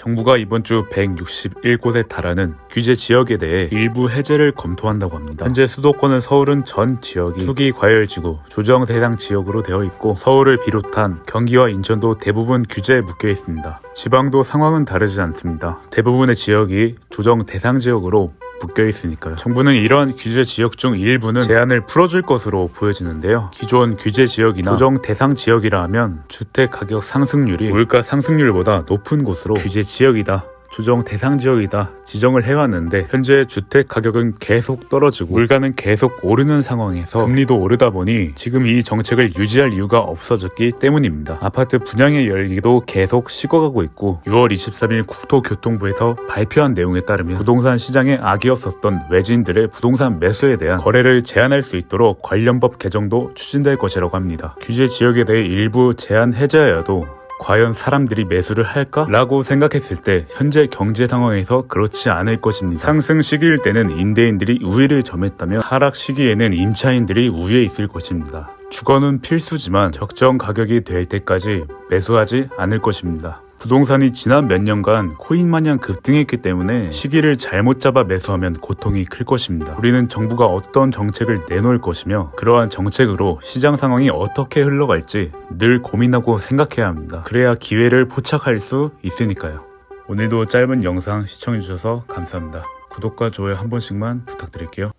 정부가 이번 주 161곳에 달하는 규제 지역에 대해 일부 해제를 검토한다고 합니다. 현재 수도권은 서울은 전 지역이 투기 과열 지구 조정 대상 지역으로 되어 있고 서울을 비롯한 경기와 인천도 대부분 규제에 묶여 있습니다. 지방도 상황은 다르지 않습니다. 대부분의 지역이 조정 대상 지역으로 묶여 있으니까요. 정부는 이런 규제 지역 중 일부는 제한을 풀어줄 것으로 보여지는데요. 기존 규제 지역이나 조정 대상 지역이라 하면 주택 가격 상승률이 물가 상승률보다 높은 곳으로 규제 지역이다. 조정 대상 지역이다 지정을 해왔는데 현재 주택 가격은 계속 떨어지고 물가는 계속 오르는 상황에서 금리도 오르다 보니 지금 이 정책을 유지할 이유가 없어졌기 때문입니다. 아파트 분양의 열기도 계속 식어가고 있고 6월 23일 국토교통부에서 발표한 내용에 따르면 부동산 시장에 악이었었던 외지인들의 부동산 매수에 대한 거래를 제한할 수 있도록 관련법 개정도 추진될 것이라고 합니다. 규제 지역에 대해 일부 제한 해제하여도 과연 사람들이 매수를 할까? 라고 생각했을 때 현재 경제 상황에서 그렇지 않을 것입니다. 상승 시기일 때는 임대인들이 우위를 점했다면 하락 시기에는 임차인들이 우위에 있을 것입니다. 주거는 필수지만 적정 가격이 될 때까지 매수하지 않을 것입니다. 부동산이 지난 몇 년간 코인 마냥 급등했기 때문에 시기를 잘못 잡아 매수하면 고통이 클 것입니다. 우리는 정부가 어떤 정책을 내놓을 것이며 그러한 정책으로 시장 상황이 어떻게 흘러갈지 늘 고민하고 생각해야 합니다. 그래야 기회를 포착할 수 있으니까요. 오늘도 짧은 영상 시청해주셔서 감사합니다. 구독과 좋아요 한 번씩만 부탁드릴게요.